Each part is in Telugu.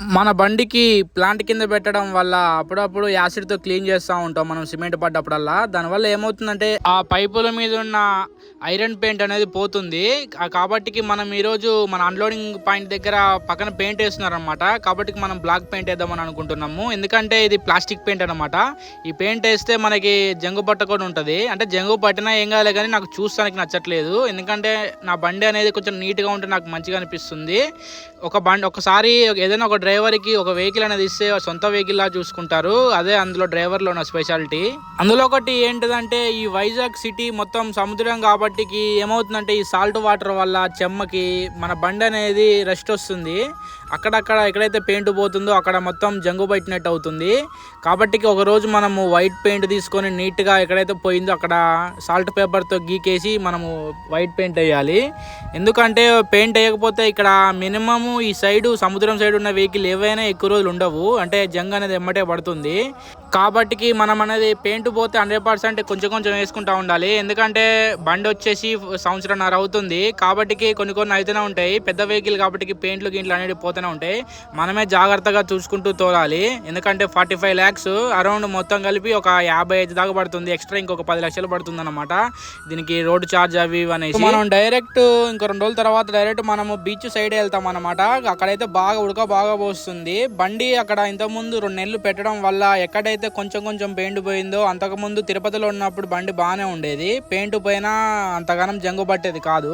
మన బండికి ప్లాంట్ కింద పెట్టడం వల్ల అప్పుడప్పుడు యాసిడ్తో క్లీన్ చేస్తూ ఉంటాం మనం సిమెంట్ పడ్డప్పుడల్లా. దానివల్ల ఏమవుతుందంటే ఆ పైపుల మీద ఉన్న ఐరన్ పెయింట్ అనేది పోతుంది. కాబట్టికి మనం ఈరోజు మన అన్లోడింగ్ పాయింట్ దగ్గర పక్కన పెయింట్ వేస్తున్నారనమాట కాబట్టి మనం బ్లాక్ పెయింట్ వేద్దామని అనుకుంటున్నాము. ఎందుకంటే ఇది ప్లాస్టిక్ పెయింట్ అనమాట ఈ పెయింట్ వేస్తే మనకి జంగు పట్ట కూడా ఉంటుంది. అంటే జంగు పట్టినా ఏం కాలే కానీ నాకు చూస్తానికి నచ్చట్లేదు. ఎందుకంటే నా బండి అనేది కొంచెం నీట్గా ఉంటే నాకు మంచిగా అనిపిస్తుంది. ఒక బండి ఒకసారి ఏదైనా ఒక డ్రైవర్కి ఒక వెహికల్ అనేది ఇస్తే సొంత వెహికల్ లా చూసుకుంటారు. అదే అందులో డ్రైవర్లో ఉన్న స్పెషాలిటీ. అందులో ఒకటి ఏంటిదంటే ఈ వైజాగ్ సిటీ మొత్తం సముద్రం కాబట్టి ఏమవుతుందంటే ఈ సాల్ట్ వాటర్ వల్ల చెమ్మకి మన బండి అనేది రెస్ట్ వస్తుంది. అక్కడక్కడ ఎక్కడైతే పెయింట్ పోతుందో అక్కడ మొత్తం జంగు పట్టినట్టు అవుతుంది. కాబట్టి ఒక రోజు మనము వైట్ పెయింట్ తీసుకొని నీట్గా ఎక్కడైతే పోయిందో అక్కడ సాల్ట్ పేపర్తో గీకేసి మనము వైట్ పెయింట్ వేయాలి. ఎందుకంటే పెయింట్ వేయకపోతే ఇక్కడ మినిమమ్ ఈ సైడు సముద్రం సైడ్ ఉన్న వెహికల్ ఏవైనా ఎక్కువ రోజులు ఉండవు. అంటే జంగ్ అనేది ఎమ్మటే పడుతుంది. కాబట్టికి మనం అనేది పెయింట్ పోతే హండ్రెడ్ పర్సెంట్ కొంచెం కొంచెం వేసుకుంటా ఉండాలి. ఎందుకంటే బండి వచ్చేసి సంవత్సరంన్నర అవుతుంది. కాబట్టికి కొన్ని కొన్ని అయితేనే ఉంటాయి. పెద్ద వెహికల్ కాబట్టి పెయింట్లు గింట్లు అనేవి పోతూనే ఉంటాయి. మనమే జాగ్రత్తగా చూసుకుంటూ తోలాలి. ఎందుకంటే ఫార్టీ ఫైవ్ ల్యాక్స్ అరౌండ్ మొత్తం కలిపి ఒక యాభై ఐదు దాకా పడుతుంది. ఎక్స్ట్రా ఇంకొక పది లక్షలు పడుతుంది అనమాట దీనికి రోడ్ ఛార్జ్ అవి ఇవి అనేసి. మనం డైరెక్ట్ ఇంకో రెండు రోజుల తర్వాత డైరెక్ట్ మనము బీచ్ సైడ్ వెళ్తాం అనమాట అక్కడైతే బాగా ఉడక బాగా పోస్తుంది. బండి అక్కడ ఇంతకుముందు రెండు నెలలు పెట్టడం వల్ల ఎక్కడైతే కొంచెం కొంచెం పెయింట్ పోయిందో అంతకుముందు తిరుపతిలో ఉన్నప్పుడు బండి బాగానే ఉండేది. పెయింట్ పోయినా అంతగానం జంగు పట్టేది కాదు.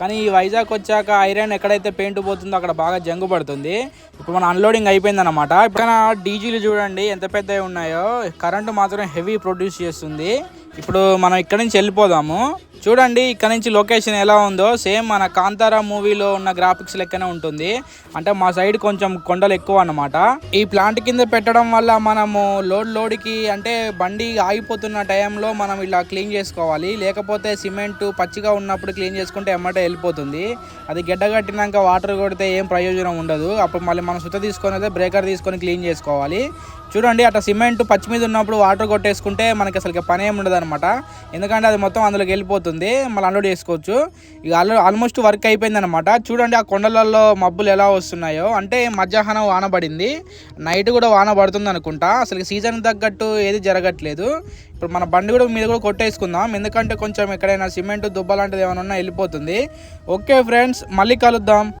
కానీ ఈ వైజాగ్ వచ్చాక ఐరన్ ఎక్కడైతే పెయింట్ పోతుందో అక్కడ బాగా జంగు పడుతుంది. ఇప్పుడు మన అన్లోడింగ్ అయిపోయింది అనమాట ఇప్పుడు డీజీలు చూడండి ఎంత పెద్దవి ఉన్నాయో. కరెంటు మాత్రం హెవీ ప్రొడ్యూస్ చేస్తుంది. ఇప్పుడు మనం ఇక్కడ నుంచి వెళ్ళిపోదాము. చూడండి ఇక్కడ నుంచి లొకేషన్ ఎలా ఉందో. సేమ్ మన కాంతారా మూవీలో ఉన్న గ్రాఫిక్స్ లెక్కనే ఉంటుంది. అంటే మా సైడ్ కొంచెం కొండలు ఎక్కువ అన్నమాట. ఈ ప్లాంట్ కింద పెట్టడం వల్ల మనము లోడ్ లోడ్కి అంటే బండి ఆగిపోతున్న టైంలో మనం ఇలా క్లీన్ చేసుకోవాలి. లేకపోతే సిమెంట్ పచ్చిగా ఉన్నప్పుడు క్లీన్ చేసుకుంటే ఎమ్మటే వెళ్ళిపోతుంది. అది గడ్డగట్టినాక వాటర్ కొడితే ఏం ప్రయోజనం ఉండదు. అప్పుడు మళ్ళీ మనం సుత తీసుకొని అయితే బ్రేకర్ తీసుకొని క్లీన్ చేసుకోవాలి. చూడండి అట్లా సిమెంట్ పచ్చి మీద ఉన్నప్పుడు వాటర్ కొట్టేసుకుంటే మనకి అసలు పని ఏమి ఉండదు అనమాట ఎందుకంటే అది మొత్తం అందులోకి వెళ్ళిపోతుంది మళ్ళీ అన్లోడ్ చేసుకోవచ్చు. ఇక ఆల్మోస్ట్ వర్క్ అయిపోయింది అనమాట చూడండి ఆ కొండలలో మబ్బులు ఎలా వస్తున్నాయో. అంటే మధ్యాహ్నం వాన పడింది నైట్ కూడా వాన పడుతుంది అనుకుంటా. అసలు సీజన్ తగ్గట్టు ఏది జరగట్లేదు. ఇప్పుడు మన బండి కూడా మీద కూడా కొట్టేసుకుందాం. ఎందుకంటే కొంచెం ఎక్కడైనా సిమెంట్ దుబ్బ లాంటిది ఏమైనా ఉన్నా వెళ్ళిపోతుంది. ఓకే ఫ్రెండ్స్ మళ్ళీ కలుద్దాం.